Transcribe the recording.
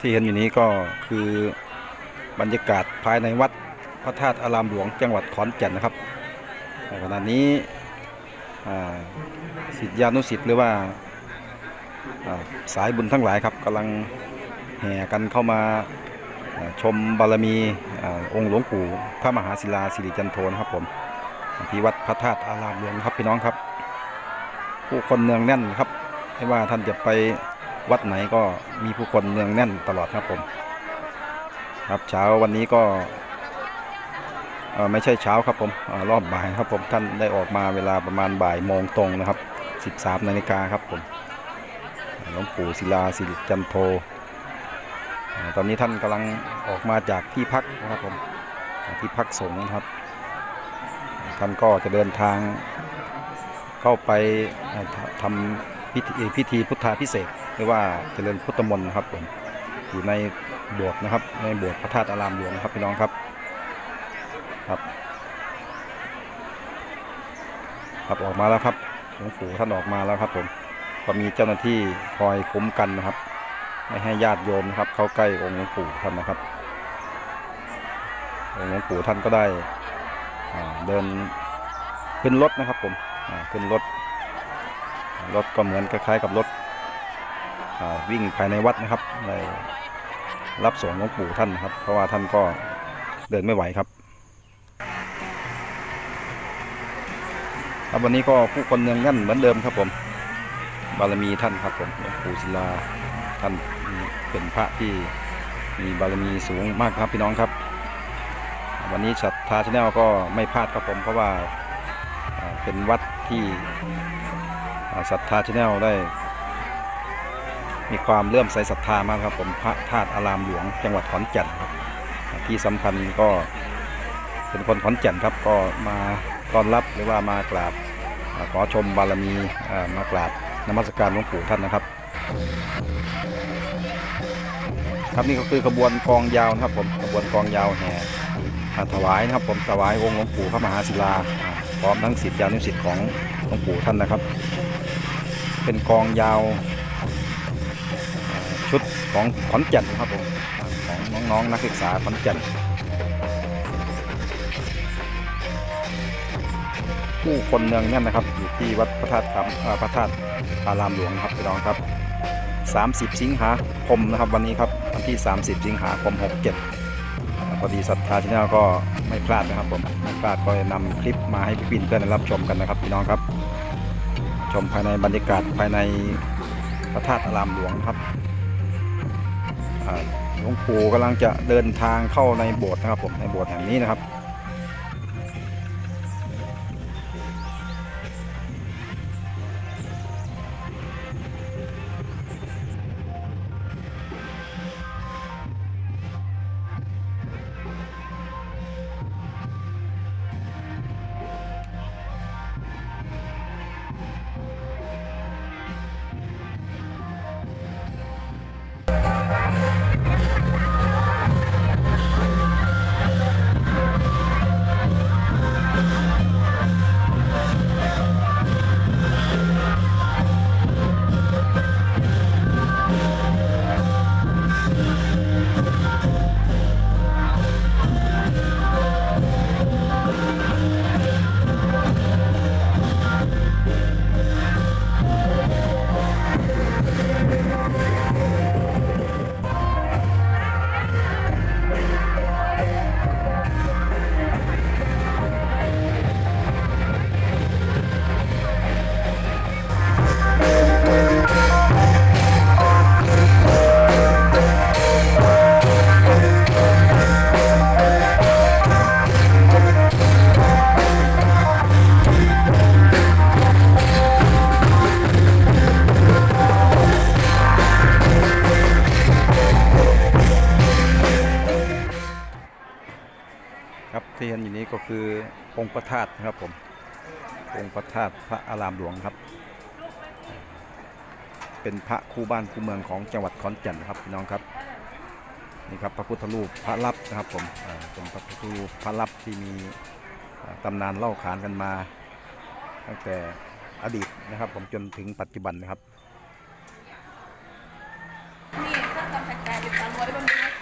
ที่เห็นอยู่นี้ก็คือบรรยากาศภายในวัดพระธาตุอารามหลวงจังหวัดขอนแก่นนะครับขณะนี้อ่าศิยานุศิษย์หรือว่าาสายบุญทั้งหลายครับกำลังแห่กันเข้ามาาชมบารมีอองค์หลวงปู่พระมหาศิลาสิริจันโทนะครับผมที่วัดพระธาตุอารามหลวงครับพี่น้องครับ ผู้คนเนืองแน่นครับไม่ว่าท่านจะไป วัดไหนก็มีผู้คนเนืองแน่นตลอดครับผม ครับเช้าวันนี้ก็ไม่ใช่เช้าครับผมอรอบบ่ายครับผมท่านได้ออกมาเวลาประมาณบ่ายโมงตรงนะครับ 13นาฬิกาครับผมหลวงปู่ศิลาสิริจันโท ตอนนี้ท่านกำลังออกมาจากที่พักนะครับผมที่พักสงฆ์นะครับ ท่านก็จะเดินทางเข้าไปทำ พิธีพิธีพุทธาพิเศษกหรือว่าเจริญพุทธมนต์นะครับผมอยู่ในโบสถ์นะครับ ในโบสถ์พระธาตุอารามหลวงนะครับพี่น้องครับครับครับออกมาแล้วครับหลวงปู่ท่านออกมาแล้วครับผมก็มีเจ้าหน้าที่คอยคุ้มกันนะครับ ไม่ให้ญาติโยมนะครับ เข้าใกล้องค์หลวงปู่ท่านนะครับองค์หลวงปู่ท่านก็ได้เดินขึ้นรถนะครับผมขึ้นรถ รถก็เหมือนคล้ายๆกับรถวิ่งภายในวัดนะครับในรับส่งหลวงปู่ท่านนะครับ เพราะว่าท่านก็เดินไม่ไหวครับครับวันนี้ก็ผู้คนเนืองแน่นเหมือนเดิมครับผม บารมีท่านครับผมหลวงปู่ศิลาท่านเป็นพระที่มีบารมีสูงมากครับพี่น้องครับ วันนี้ชัดทาชแนลก็ไม่พลาดครับผมเพราะว่าเป็นวัดที่ ศรัทธาชาแนลได้ มีความเลื่อมใสศรัทธามากครับผมพระธาตุอารามหลวงจังหวัดขอนแก่นครับที่สำคัญก็เป็นคนขอนแก่นครับก็มาต้อนรับหรือว่ามากราบขอชมบารมีมากราบนมัสการหลวงปู่ท่านนะครับ ครับนี่ก็คือขบวนกองยาวนะครับผมขบวนกองยาวแห่ถวายนะครับผมถวายองค์หลวงปู่พระมหาศิลาอ่าพร้อมทั้งศิษยานุศิษย์ของหลวงปู่ท่านนะครับ เป็นกองยาว ชุดของขอนแก่นครับผมของน้องๆนักศึกษาขอนแก่นผู้คนเนืองแน่นนะครับ อยู่ที่วัดพระธาตุคำพระธาตุอารามหลวงครับพี่น้องครับ 30 สิงหาคมนะครับ วันนี้ครับวันที่ 30 สิงหาคม 67พอดีศรัทธาที่นี่ก็ไม่พลาดนะครับผมไม่พลาดก็จะนำคลิปมาให้พี่ปิ่นเพื่อนรับชมกันนะครับพี่น้องครับ ชมภายในบรรยากาศภายในพระธาตุอารามหลวงครับหลวงปู่กำลังจะเดินทางเข้าในโบสถ์นะครับผมในโบสถ์แห่งนี้นะครับ ก็คือองค์พระธาตุนะครับผมองค์พระธาตุพระอารามหลวงครับ เป็นพระคู่บ้านคู่เมืองของจังหวัดขอนแก่นนะครับพี่น้องครับนี่ครับพระพุทธรูปพระลับนะครับผมอ่าเป็นพระพุทธรูปพระลับที่มีตำนานเล่าขานกันมา ตั้งแต่อดีตนะครับ ผมจนถึงปัจจุบันนะครับนี่ก็สัมผัสการตามรวยบำรุง